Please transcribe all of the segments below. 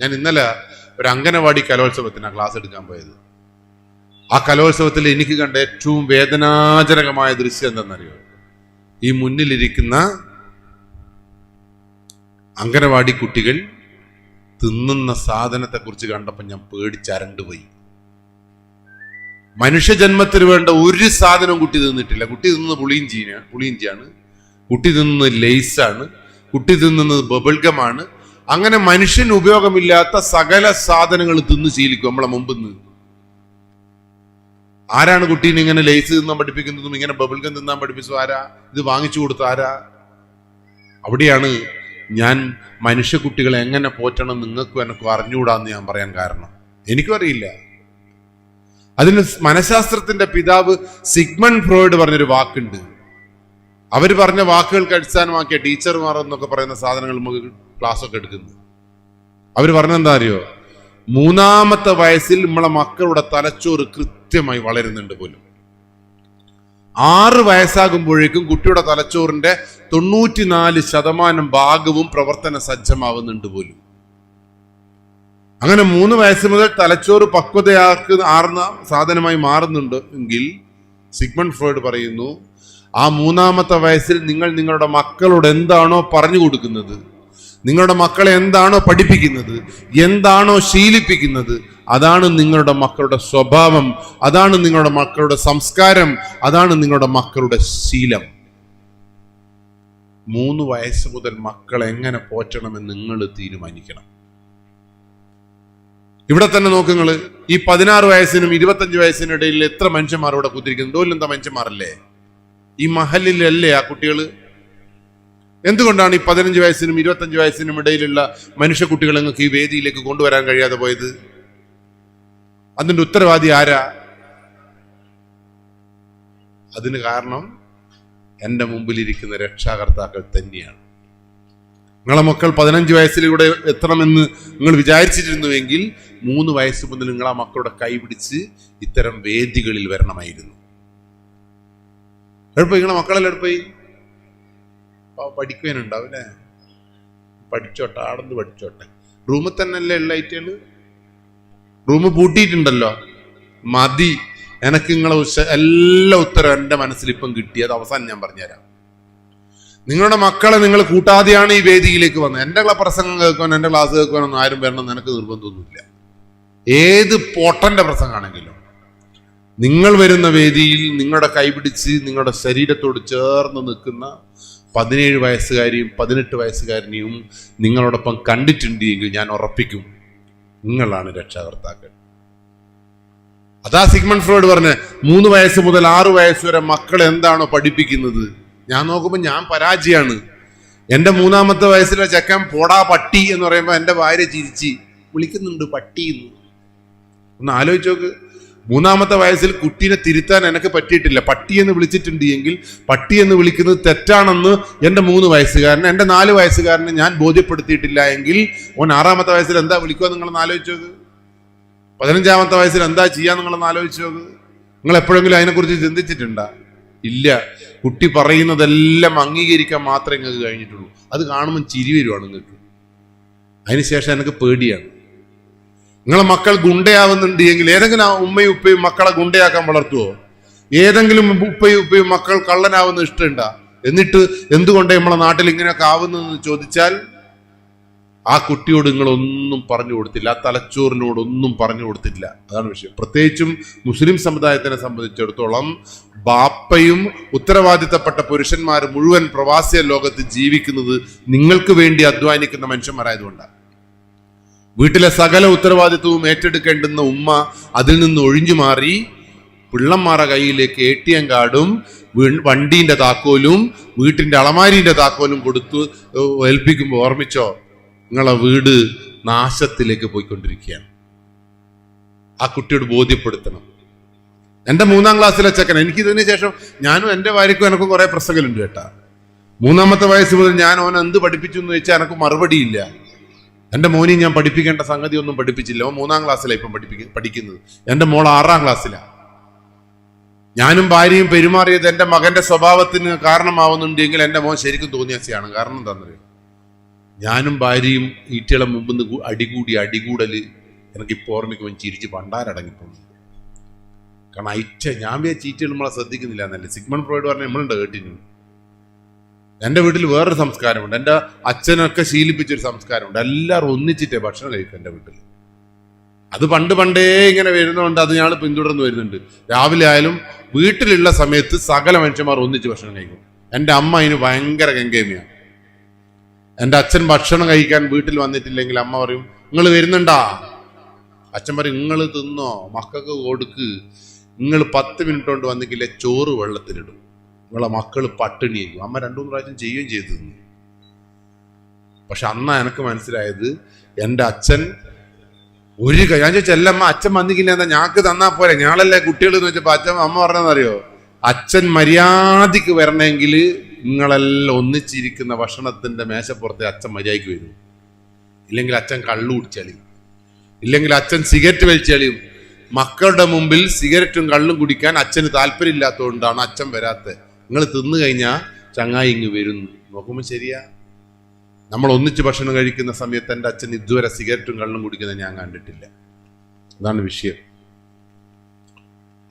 ഞാൻ ഇന്നലെ ഒരു അംഗനവാടി കലോത്സവത്തിനാണ് ക്ലാസ് എടുക്കാൻ പോയത്. ആ കലോത്സവത്തിൽ എനിക്ക് കണ്ട ഏറ്റവും വേദനാജനകമായ ദൃശ്യം എന്തെന്നറിയോ ഈ മുന്നിലിരിക്കുന്ന അംഗനവാടി കുട്ടികൾ തിന്നുന്ന സാധനത്തെക്കുറിച്ച് കണ്ടപ്പോൾ ഞാൻ പേടിച്ചരണ്ടു പോയി മനുഷ്യജന്മത്തിന് വേണ്ട ഒരു സാധനവും കുട്ടി തിന്നിട്ടില്ല. കുട്ടി തിന്നുന്നത് പുളിയിഞ്ചിയാണ് പുളിയിഞ്ചിയാണ് കുട്ടി തിന്നുന്നത് ലേസാണ് കുട്ടി തിന്നുന്നത് ബബിൾഗമാണ് അങ്ങനെ മനുഷ്യന് ഉപയോഗമില്ലാത്ത സകല സാധനങ്ങൾ തിന്ന് ശീലിക്കും നമ്മളെ മുമ്പിൽ നിന്ന് ആരാണ് കുട്ടീനെ ഇങ്ങനെ ലേസ് തിന്നാൻ പഠിപ്പിക്കുന്നതും ഇങ്ങനെ ബബിൾഗം തിന്നാൻ പഠിപ്പിച്ചു ആരാ? ഇത് വാങ്ങിച്ചു കൊടുത്ത ആരാ? അവിടെയാണ് ഞാൻ മനുഷ്യ കുട്ടികളെ എങ്ങനെ പോറ്റണം നിങ്ങൾക്കും എനക്കും അറിഞ്ഞുകൂടാന്ന് ഞാൻ പറയാൻ കാരണം. എനിക്കും അറിയില്ല. അതിന് മനഃശാസ്ത്രത്തിന്റെ പിതാവ് സിഗ്മൺ ഫ്രോയിഡ് പറഞ്ഞൊരു വാക്കുണ്ട്. അവർ പറഞ്ഞ വാക്കുകൾക്ക് അടിസ്ഥാനമാക്കിയ ടീച്ചർമാർ എന്നൊക്കെ പറയുന്ന സാധനങ്ങൾ നമുക്ക് ക്ലാസ് ഒക്കെ എടുക്കുന്നത്. അവർ പറഞ്ഞെന്താ അറിയോ? മൂന്നാമത്തെ വയസ്സിൽ നമ്മളെ മക്കളുടെ തലച്ചോറ് കൃത്യമായി വളരുന്നുണ്ട് പോലും. ആറ് വയസ്സാകുമ്പോഴേക്കും കുട്ടിയുടെ തലച്ചോറിന്റെ തൊണ്ണൂറ്റിനാല് ശതമാനം ഭാഗവും പ്രവർത്തന സജ്ജമാവുന്നുണ്ട് പോലും. അങ്ങനെ മൂന്ന് വയസ്സ് മുതൽ തലച്ചോറ് പക്വതയാക്ക് ആർന്ന സാധനമായി മാറുന്നുണ്ട് എങ്കിൽ സിഗ്മൺ ഫ്രോയിഡ് പറയുന്നു ആ മൂന്നാമത്തെ വയസ്സിൽ നിങ്ങൾ നിങ്ങളുടെ മക്കളോട് എന്താണോ പറഞ്ഞു കൊടുക്കുന്നത് നിങ്ങളുടെ മക്കളെ എന്താണോ പഠിപ്പിക്കുന്നത് എന്താണോ ശീലിപ്പിക്കുന്നത് അതാണ് നിങ്ങളുടെ മക്കളുടെ സ്വഭാവം അതാണ് നിങ്ങളുടെ മക്കളുടെ സംസ്കാരം അതാണ് നിങ്ങളുടെ മക്കളുടെ ശീലം. മൂന്ന് വയസ്സ് മുതൽ മക്കളെ എങ്ങനെ പോറ്റണമെന്ന് നിങ്ങൾ തീരുമാനിക്കണം. ഇവിടെ തന്നെ നോക്ക് നിങ്ങൾ ഈ പതിനാറ് വയസ്സിനും ഇരുപത്തഞ്ച് വയസ്സിനും ഇടയിൽ എത്ര മനുഷ്യന്മാർ ഇവിടെ കുത്തിരിക്കുന്നു? എന്താ മനുഷ്യന്മാരല്ലേ? ഈ മഹലിലല്ലേ ആ കുട്ടികൾ എന്തുകൊണ്ടാണ് ഈ പതിനഞ്ച് വയസ്സിനും ഇരുപത്തഞ്ച് വയസ്സിനും ഇടയിലുള്ള മനുഷ്യ കുട്ടികളെ നിങ്ങൾക്ക് ഈ വേദിയിലേക്ക് കൊണ്ടുവരാൻ കഴിയാതെ പോയത്? അതിന്റെ ഉത്തരവാദി ആരാ? അതിന് കാരണം എന്റെ മുമ്പിലിരിക്കുന്ന രക്ഷാകർത്താക്കൾ തന്നെയാണ്. നിങ്ങളെ മക്കൾ പതിനഞ്ച് വയസ്സിലൂടെ എത്തണമെന്ന് നിങ്ങൾ വിചാരിച്ചിരുന്നുവെങ്കിൽ മൂന്ന് വയസ്സ് മുതൽ നിങ്ങൾ ആ മക്കളുടെ കൈ പിടിച്ച് ഇത്തരം വേദികളിൽ വരണമായിരുന്നു. എളുപ്പം നിങ്ങളെ മക്കളെല്ലാം എടുപ്പോയി പഠിക്കുവാനുണ്ടാവും അല്ലേ പഠിച്ചോട്ടെ ആടന്ന് പഠിച്ചോട്ടെ. റൂമിൽ തന്നെയല്ലേ ഉള്ള ഐറ്റുകൾ റൂം പൂട്ടിയിട്ടുണ്ടല്ലോ. മതി. എനക്ക് നിങ്ങളെ ഉച്ച എല്ലാ ഉത്തരവും എന്റെ മനസ്സിൽ ഇപ്പം കിട്ടിയത് അവസാനം ഞാൻ പറഞ്ഞുതരാം. നിങ്ങളുടെ മക്കളെ നിങ്ങൾ കൂട്ടാതെയാണ് ഈ വേദിയിലേക്ക് വന്നത്. എന്റെ പ്രസംഗം കേൾക്കുവാൻ എന്റെ ക്ലാസ് കേൾക്കുവാനൊന്നും ആരും വരണം എനിക്ക് നിർബന്ധമൊന്നുമില്ല. ഏത് പൊട്ടന്റെ പ്രസംഗമാണെങ്കിലും നിങ്ങൾ വരുന്ന വേദിയിൽ നിങ്ങളുടെ കൈപിടിച്ച് നിങ്ങളുടെ ശരീരത്തോട് ചേർന്ന് നിൽക്കുന്ന പതിനേഴ് വയസ്സുകാരിയും പതിനെട്ട് വയസ്സുകാരനെയും നിങ്ങളോടൊപ്പം കണ്ടിട്ടുണ്ട് എങ്കിൽ ഞാൻ ഉറപ്പിക്കും. നിങ്ങളാണ് രക്ഷാകർത്താക്കൾ. അതാ സിഗ്മൺ ഫ്രോയിഡ് പറഞ്ഞ മൂന്ന് വയസ്സ് മുതൽ ആറ് വയസ്സ് വരെ മക്കൾ എന്താണോ പഠിപ്പിക്കുന്നത്? ഞാൻ നോക്കുമ്പോൾ ഞാൻ പരാജയമാണ് എന്റെ മൂന്നാമത്തെ വയസ്സിലെ ചെക്കൻ പോടാ പട്ടി എന്ന് പറയുമ്പോൾ എന്റെ ഭാര്യ ചിരിച്ച് വിളിക്കുന്നുണ്ട് പട്ടി എന്ന്. ഒന്ന് ആലോചിച്ച് നോക്ക്. മൂന്നാമത്തെ വയസ്സിൽ കുട്ടീനെ തിരുത്താൻ എനിക്ക് പറ്റിയിട്ടില്ല. പട്ടി എന്ന് വിളിച്ചിട്ടുണ്ട് എങ്കിൽ പട്ടി എന്ന് വിളിക്കുന്നത് തെറ്റാണെന്ന് എന്റെ മൂന്ന് വയസ്സുകാരന് എന്റെ നാല് വയസ്സുകാരനെ ഞാൻ ബോധ്യപ്പെടുത്തിയിട്ടില്ല എങ്കിൽ ഓൻ ആറാമത്തെ വയസ്സിൽ എന്താ വിളിക്കുക നിങ്ങളൊന്ന് ആലോചിച്ച് പതിനഞ്ചാമത്തെ വയസ്സിൽ എന്താ ചെയ്യാൻ നിങ്ങളൊന്ന് ആലോചിച്ച് നിങ്ങൾ എപ്പോഴെങ്കിലും അതിനെക്കുറിച്ച് ചിന്തിച്ചിട്ടുണ്ടോ? ഇല്ല. കുട്ടി പറയുന്നതെല്ലാം അംഗീകരിക്കാൻ മാത്രമേ നിങ്ങൾക്ക് കഴിഞ്ഞിട്ടുള്ളൂ. അത് കാണുമ്പോൾ ചിരി വരുവാണ് നിങ്ങൾക്ക് അതിനുശേഷം എനിക്ക് പേടിയാണ്. നിങ്ങളെ മക്കൾ ഗുണ്ടയാവുന്നുണ്ട് എങ്കിൽ ഏതെങ്കിലും ആ ഉമ്മയും ഉപ്പയും മക്കളെ ഗുണ്ടയാക്കാൻ വളർത്തുവോ? ഏതെങ്കിലും ഉപ്പയും ഉപ്പയും മക്കൾ കള്ളനാവുന്ന ഇഷ്ടമുണ്ട? എന്നിട്ട് എന്തുകൊണ്ട് നമ്മളെ നാട്ടിൽ ഇങ്ങനെയൊക്കെ ആവുന്നതെന്ന് ചോദിച്ചാൽ ആ കുട്ടിയോട് നിങ്ങൾ ഒന്നും പറഞ്ഞു കൊടുത്തില്ല ആ തലച്ചോറിനോട് ഒന്നും പറഞ്ഞു കൊടുത്തില്ല. അതാണ് വിഷയം. പ്രത്യേകിച്ചും മുസ്ലിം സമുദായത്തിനെ സംബന്ധിച്ചിടത്തോളം ബാപ്പയും ഉത്തരവാദിത്തപ്പെട്ട പുരുഷന്മാരും മുഴുവൻ പ്രവാസിയ ലോകത്ത് ജീവിക്കുന്നത് നിങ്ങൾക്ക് വേണ്ടി അധ്വാനിക്കുന്ന മനുഷ്യന്മാരായതുകൊണ്ടാണ്. വീട്ടിലെ സകല ഉത്തരവാദിത്വവും ഏറ്റെടുക്കേണ്ടുന്ന ഉമ്മ അതിൽ നിന്ന് ഒഴിഞ്ഞു മാറി പിള്ളന്മാരുടെ കയ്യിലേക്ക് എ ടി എം കാർഡും വണ്ടിന്റെ താക്കോലും വീട്ടിന്റെ അളമാരിന്റെ താക്കോലും കൊടുത്തു ഏൽപ്പിക്കുമ്പോൾ ഓർമ്മിച്ചോ? നിങ്ങളെ വീട് നാശത്തിലേക്ക് പോയിക്കൊണ്ടിരിക്കുകയാണ്. ആ കുട്ടിയോട് ബോധ്യപ്പെടുത്തണം. എന്റെ മൂന്നാം ക്ലാസ്സിലെ ചെക്കൻ എനിക്ക് ഇതിന് ശേഷം ഞാനും എന്റെ ഭാര്യക്കും എനക്കും കുറെ പ്രശ്നങ്ങളുണ്ട് കേട്ടാ. മൂന്നാമത്തെ വയസ്സ് മുതൽ ഞാൻ അവനെ എന്ത് പഠിപ്പിച്ചു എന്ന് ചോദിച്ചാൽ എനക്ക് മറുപടിയില്ല. എന്റെ മോനെ ഞാൻ പഠിപ്പിക്കേണ്ട സംഗതി ഒന്നും പഠിപ്പിച്ചില്ല. അവൻ മൂന്നാം ക്ലാസ്സിലാണ് ഇപ്പം പഠിപ്പിക്ക പഠിക്കുന്നത്. എന്റെ മോൾ ആറാം ക്ലാസ്സിലാണ് ഞാനും ഭാര്യയും പെരുമാറിയത് എന്റെ മകന്റെ സ്വഭാവത്തിന് കാരണമാവുന്നുണ്ടെങ്കിൽ എന്റെ മോൻ ശരിക്കും തോന്നിയാസിയാണ്. കാരണം എന്താണെന്ന് ഞാനും ഭാര്യയും ഈറ്റകളെ മുമ്പ് നിന്ന് അടികൂടി അടികൂടൽ എനിക്കിപ്പോൾ ഓർമ്മിക്കുമ്പോൾ ചിരിച്ച് പണ്ടാരടങ്ങിപ്പോന്നു കാരണം ഐറ്റ ഞാൻ വിചാരിച്ച ഈറ്റകൾ നമ്മളെ ശ്രദ്ധിക്കുന്നില്ല എന്നല്ലേ. സിഗ്മൺ ഫ്രോയിഡ് പറഞ്ഞ നമ്മളുണ്ട് കേട്ടിന് എന്റെ വീട്ടിൽ വേറൊരു സംസ്കാരമുണ്ട്. എന്റെ അച്ഛനൊക്കെ ശീലിപ്പിച്ചൊരു സംസ്കാരമുണ്ട്. എല്ലാവരും ഒന്നിച്ചിട്ടേ ഭക്ഷണം കഴിക്കും എന്റെ വീട്ടിൽ. അത് പണ്ട് പണ്ടേ ഇങ്ങനെ വരുന്നതുകൊണ്ട് അത് ഞാൻ പിന്തുടർന്ന് വരുന്നുണ്ട്. രാവിലെ ആയാലും വീട്ടിലുള്ള സമയത്ത് സകല മനുഷ്യന്മാർ ഒന്നിച്ച് ഭക്ഷണം കഴിക്കും. എന്റെ അമ്മ അതിന് ഭയങ്കര ഗംഗേമിയാണ് എന്റെ അച്ഛൻ ഭക്ഷണം കഴിക്കാൻ വീട്ടിൽ വന്നിട്ടില്ലെങ്കിൽ അമ്മ പറയും നിങ്ങൾ വരുന്നുണ്ടാ? അച്ഛൻ പറയും നിങ്ങൾ തിന്നോ മക്കൾക്ക് കൊടുക്ക്. നിങ്ങൾ പത്ത് മിനിറ്റ് കൊണ്ട് വന്നെങ്കിലേ ചോറ് വെള്ളത്തിലിടും. നിങ്ങളെ മക്കൾ പട്ടിണിയായിരിക്കും അമ്മ രണ്ടു മൂന്ന് പ്രാവശ്യം ചെയ്യുകയും ചെയ്തു. പക്ഷെ അന്നാ എനിക്ക് മനസ്സിലായത് എന്റെ അച്ഛൻ ഒരു ക- ഞാൻ ചോദിച്ചു അല്ലമ്മ അച്ഛൻ വന്നിക്കില്ല എന്താ? ഞാക്ക് തന്നാ പോരെ. ഞങ്ങളല്ലേ കുട്ടികൾ എന്ന് വെച്ചപ്പോ അച്ഛൻ അമ്മ പറഞ്ഞതെന്നറിയോ? അച്ഛൻ മര്യാദയ്ക്ക് വരണമെങ്കിൽ നിങ്ങളെല്ലാം ഒന്നിച്ചിരിക്കുന്ന ഭക്ഷണത്തിന്റെ മേശപ്പുറത്തെ അച്ഛൻ മര്യാദയ്ക്ക് വരും. ഇല്ലെങ്കിൽ അച്ഛൻ കള്ളു കുടിച്ചളിയും. ഇല്ലെങ്കിൽ അച്ഛൻ സിഗരറ്റ് വലിച്ചളിയും. മക്കളുടെ മുമ്പിൽ സിഗരറ്റും കള്ളും കുടിക്കാൻ അച്ഛന് താല്പര്യമില്ലാത്തതുകൊണ്ടാണ് അച്ഛൻ വരാത്തത്. നിങ്ങൾ തിന്നു കഴിഞ്ഞാൽ ചങ്ങായി ഇങ്ങ് വരുന്നു. നോക്കുമ്പോൾ ശരിയാ. നമ്മൾ ഒന്നിച്ച് ഭക്ഷണം കഴിക്കുന്ന സമയത്ത് എന്റെ അച്ഛൻ ഇതുവരെ സിഗരറ്റും കള്ളും കുടിക്കുന്നത് ഞാൻ കണ്ടിട്ടില്ല. അതാണ് വിഷയം.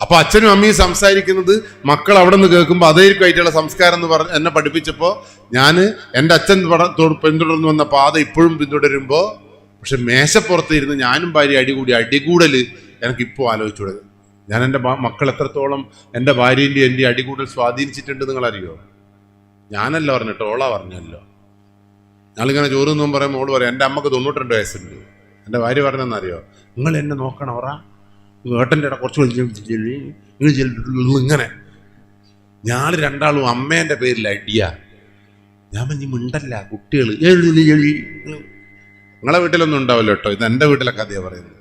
അപ്പൊ അച്ഛനും അമ്മയും സംസാരിക്കുന്നത് മക്കൾ അവിടെ നിന്ന് കേൾക്കുമ്പോൾ അതായിരിക്കും ആയിട്ടുള്ള സംസ്കാരം എന്ന് പറഞ്ഞ് എന്നെ പഠിപ്പിച്ചപ്പോൾ ഞാൻ എന്റെ അച്ഛൻ പിന്തുടർന്നു വന്ന പാത ഇപ്പോഴും പിന്തുടരുമ്പോൾ പക്ഷെ മേശപ്പുറത്ത് ഇരുന്ന് ഞാനും ഭാര്യ അടികൂടി അടികൂടൽ എനിക്ക് ഇപ്പോൾ ആലോചിച്ചൂടെ ഞാൻ എന്റെ മക്കൾ എത്രത്തോളം എന്റെ ഭാര്യന്റെ എന്റെ അടികൂടൽ സ്വാധീനിച്ചിട്ടുണ്ട് നിങ്ങൾ അറിയോ ഞാനല്ല പറഞ്ഞിട്ടോ ഓളാ പറഞ്ഞല്ലോ. ഞങ്ങളിങ്ങനെ ചോറ് നിന്നും പറയും മോൾ പറയാം എന്റെ അമ്മയ്ക്ക് തൊണ്ണൂറ്റിരണ്ട് വയസ്സുണ്ട്. എന്റെ ഭാര്യ പറഞ്ഞെന്നറിയോ നിങ്ങൾ എന്നെ നോക്കണം ഓറ. ഏട്ടന്റെ ഇട കുറച്ച് ഇങ്ങനെ. ഞാൻ രണ്ടാളും അമ്മേന്റെ പേരിൽ അടിയ. ഞാൻ മഞ്ഞ് മിണ്ടല്ല കുട്ടികൾ നിങ്ങളെ വീട്ടിലൊന്നും ഉണ്ടാവില്ല കേട്ടോ. ഇത് എന്റെ വീട്ടിലെ കഥയാണ് പറയുന്നത്.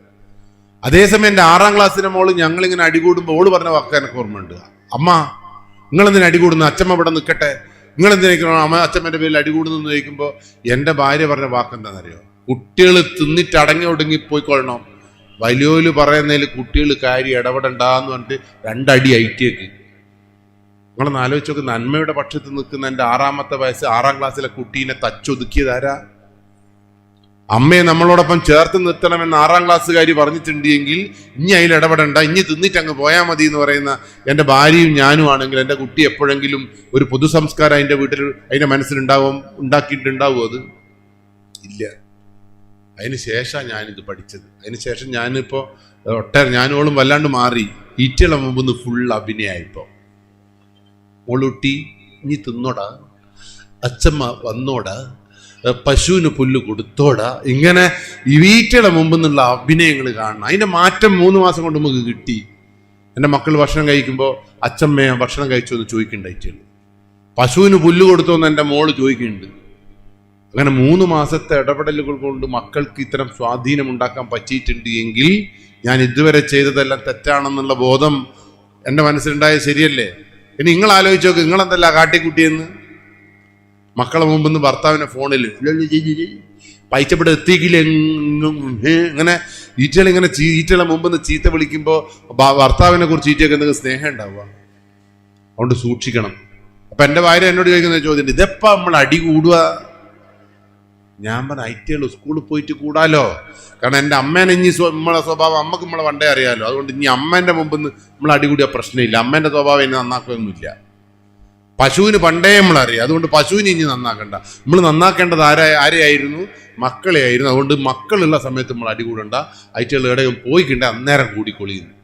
അതേസമയം എന്റെ ആറാം ക്ലാസ്സിന്റെ മോൾ ഞങ്ങളിങ്ങനെ അടികൂടുമ്പോൾ ഓൾ പറഞ്ഞ വാക്ക് എനിക്ക് ഓർമ്മയുണ്ട്. അമ്മ നിങ്ങളെന്തിനു അടികൂടുന്നു? അച്ഛമ്മ ഇവിടെ നിൽക്കട്ടെ. നിങ്ങൾ എന്തിനാ അമ്മ അച്ചമ്മന്റെ പേരിൽ അടികൂടുന്നു എന്ന് ചോദിക്കുമ്പോൾ എന്റെ ഭാര്യ പറഞ്ഞ വാക്ക് എന്താണെന്നറിയോ? കുട്ടികൾ തിന്നിട്ട് അടങ്ങി ഒടുങ്ങി പോയിക്കൊള്ളണം. വലിയോൽ പറയുന്നതിൽ കുട്ടികൾ കാര്യം ഇടപെടണ്ടെന്ന് പറഞ്ഞിട്ട് രണ്ടടി ഐറ്റിയേക്ക്. നിങ്ങളൊന്ന് ആലോചിച്ച് നോക്ക് നന്മയുടെ പക്ഷത്ത് നിൽക്കുന്ന എന്റെ ആറാമത്തെ വയസ്സ് ആറാം ക്ലാസ്സിലെ കുട്ടീനെ തച്ചൊതുക്കിയതാരാ അമ്മയെ നമ്മളോടൊപ്പം ചേർത്ത് നിർത്തണമെന്ന് ആറാം ക്ലാസ്സുകാരി പറഞ്ഞിട്ടുണ്ടെങ്കിൽ ഇനി അതിൽ ഇടപെടണ്ട ഇനി തിന്നിട്ട് അങ്ങ് പോയാൽ മതി എന്ന് പറയുന്ന എന്റെ ഭാര്യയും ഞാനും ആണെങ്കിൽ എന്റെ കുട്ടി എപ്പോഴെങ്കിലും ഒരു പൊതു സംസ്കാരം അതിന്റെ വീട്ടിൽ അതിന്റെ മനസ്സിലുണ്ടാവും ഉണ്ടാക്കിയിട്ടുണ്ടാവും അത്? ഇല്ല. അതിന് ശേഷമാണ് ഞാനിത് പഠിച്ചത്. അതിന് ശേഷം ഞാനിപ്പോൾ ഒട്ടേറെ ഞാനോളും വല്ലാണ്ട് മാറി. ഈറ്റള മുമ്പ് ഫുൾ അഭിനയായിപ്പോൾ മോളൂട്ടി ഇനി തിന്നോടാ. അച്ഛമ്മ വന്നോടാ. പശുവിന് പുല്ല് കൊടുത്തോടാ. ഇങ്ങനെ വീറ്റയുടെ മുമ്പ് നിന്നുള്ള അഭിനയങ്ങൾ കാണണം. അതിന്റെ മാറ്റം മൂന്ന് മാസം കൊണ്ട് നമുക്ക് കിട്ടി. എന്റെ മക്കൾ ഭക്ഷണം കഴിക്കുമ്പോൾ അച്ഛമ്മയെ ഭക്ഷണം കഴിച്ചു എന്ന് ചോദിക്കണ്ടായിട്ടുള്ളൂ പശുവിന് പുല്ല് കൊടുത്തോ എന്ന് എന്റെ മോൾ ചോദിക്കുന്നുണ്ട്. അങ്ങനെ മൂന്ന് മാസത്തെ ഇടപെടലുകൾ കൊണ്ട് മക്കൾക്ക് ഇത്തരം സ്വാധീനം ഉണ്ടാക്കാൻ പറ്റിയിട്ടുണ്ട് എങ്കിൽ ഞാൻ ഇതുവരെ ചെയ്തതെല്ലാം തെറ്റാണെന്നുള്ള ബോധം എന്റെ മനസ്സിലുണ്ടായത് ശരിയല്ലേ? ഇനി നിങ്ങൾ ആലോചിച്ച് നോക്ക് നിങ്ങളെന്തല്ല കാട്ടിക്കുട്ടിയെന്ന്? മക്കളെ മുമ്പ് നിന്ന് ഭർത്താവിനെ ഫോണിൽ പൈച്ചപ്പെട്ട് എത്തിക്കില്ല ഇങ്ങനെ ഈറ്റകൾ ഇങ്ങനെ ഈറ്റകളെ മുമ്പ് നിന്ന് ചീത്ത വിളിക്കുമ്പോൾ ഭർത്താവിനെ കുറിച്ച് ഈറ്റയൊക്കെ എന്തെങ്കിലും സ്നേഹം ഉണ്ടാവുക? അതുകൊണ്ട് സൂക്ഷിക്കണം. അപ്പൊ എന്റെ ഭാര്യ എന്നോട് ചോദിക്കുന്ന ചോദ്യം ഇതെപ്പാ നമ്മൾ അടി കൂടുക? ഞാൻ പറഞ്ഞ ഐറ്റികൾ സ്കൂളിൽ പോയിട്ട് കൂടാലോ. കാരണം എന്റെ അമ്മേനെ ഇനി നമ്മളെ സ്വഭാവം അമ്മയ്ക്ക് നമ്മളെ പണ്ടേ അറിയാലോ. അതുകൊണ്ട് ഇനി അമ്മേന്റെ മുമ്പിൽ നിന്ന് നമ്മൾ അടികൂടിയ പ്രശ്നമില്ല. അമ്മേന്റെ സ്വഭാവം ഇനി നന്നാക്കുകയൊന്നുമില്ല പശുവിന് പണ്ടേ നമ്മളറിയാം. അതുകൊണ്ട് പശുവിനെ ഇനി നന്നാക്കണ്ട. നമ്മൾ നന്നാക്കേണ്ടത് ആരാ ആരെയായിരുന്നു? മക്കളെ ആയിരുന്നു അതുകൊണ്ട് മക്കളുള്ള സമയത്ത് നമ്മൾ അടികൂടണ്ട. അയച്ചുള്ള ഇടയും പോയിക്കണ്ട അന്നേരം കൂടിക്കൊള്ളിയുന്നു